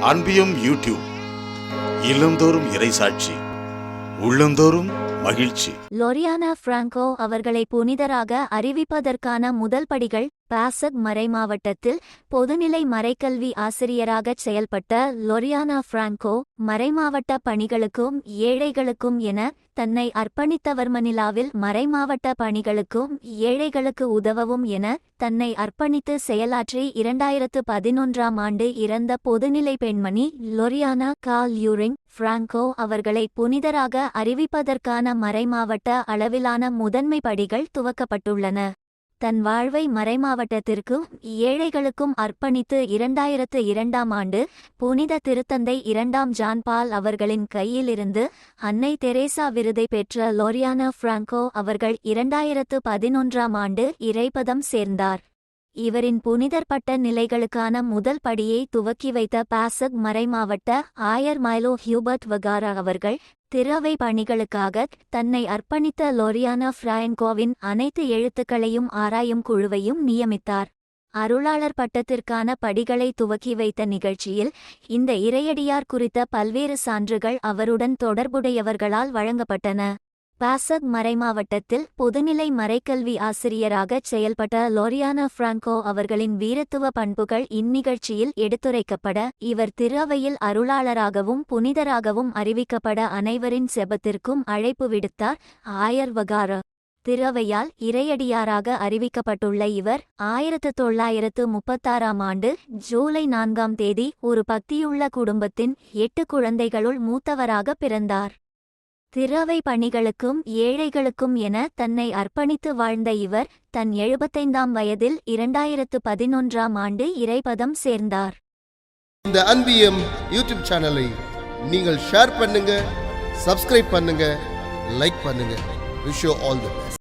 அன்பியும் YouTube. இல்லந்தோறும் இறைசாட்சி உள்ளந்தோறும் மகிழ்ச்சி. லொரியானா பிராங்கோ அவர்களை புனிதராக அறிவிப்பதற்கான முதல் படிகள் பாசக் மறைமாவட்டத்தில் பொதுநிலை மறைக்கல்வி ஆசிரியராகச் செயல்பட்ட லொரியானா பிராங்கோ மறைமாவட்ட பணிகளுக்கும் ஏழைகளுக்கும் என தன்னை அர்ப்பணித்தவர் மணிலாவில் மறைமாவட்ட பணிகளுக்கும் ஏழைகளுக்கு உதவவும் என தன்னை அர்ப்பணித்து செயலாற்றி இரண்டாயிரத்து பதினொன்றாம் ஆண்டு இறந்த பொதுநிலை பெண்மணி லொரியானா கால் யூரிங் பிராங்கோ அவர்களை புனிதராக அறிவிப்பதற்கான மறைமாவட்ட அளவிலான முதன்மை படிகள் துவக்கப்பட்டுள்ளன. தன் வாழ்வை மறைமாவட்டத்திற்கும் ஏழைகளுக்கும் அர்ப்பணித்து இரண்டாயிரத்து இரண்டாம் ஆண்டு புனித திருத்தந்தை இரண்டாம் ஜான்பால் அவர்களின் கையிலிருந்து அன்னை தெரேசா விருதை பெற்ற லோரியானா பிராங்கோ அவர்கள் இரண்டாயிரத்து பதினொன்றாம் ஆண்டு இறைப்பதம் சேர்ந்தார். இவரின் புனிதர் பட்ட நிலைகளுக்கான முதல் படியை துவக்கி வைத்த பாசக் மறைமாவட்ட ஆயர் மைலோ ஹியூபர்ட் வகாரா அவர்கள் திறவை பணிகளுக்காக தன்னை அர்ப்பணித்த லோரியானா ஃப்ராயன்கோவின் அனைத்து எழுத்துக்களையும் ஆராயும் குழுவையும் நியமித்தார். அருளாளர் பட்டத்திற்கான படிகளை துவக்கி வைத்த நிகழ்ச்சியில் இந்த இறையடியார் குறித்த பல்வேறு சான்றுகள் அவருடன் தொடர்புடையவர்களால் வழங்கப்பட்டன. பாசக் மறைமாவட்டத்தில் பொதுநிலை மறைக்கல்வி ஆசிரியராகச் செயல்பட்ட லோரியானா பிராங்கோ அவர்களின் வீரத்துவ பண்புகள் இந்நிகழ்ச்சியில் எடுத்துரைக்கப்பட இவர் திருவையில் அருளாளராகவும் புனிதராகவும் அறிவிக்கப்பட அனைவரின் செபத்திற்கும் அழைப்பு விடுத்தார். ஆயர் வகார திரவையால் இறையடியாராக அறிவிக்கப்பட்டுள்ள இவர் ஆயிரத்து தொள்ளாயிரத்து முப்பத்தாறாம் ஆண்டு ஜூலை நான்காம் தேதி ஒரு பக்தியுள்ள குடும்பத்தின் எட்டு குழந்தைகளுள் மூத்தவராக பிறந்தார். திறவை பணிகளுக்கும் ஏழைகளுக்கும் என தன்னை அர்ப்பணித்து வாழ்ந்த இவர் தன் எழுபத்தைந்தாம் வயதில் இரண்டாயிரத்து பதினொன்றாம் ஆண்டு இறைபதம் சேர்ந்தார். இந்த அன்பியம் யூடியூப் சேனலை நீங்கள் ஷேர் பண்ணுங்க சப்ஸ்கிரைப் பண்ணுங்க லைக் பண்ணுங்க. Wish all the best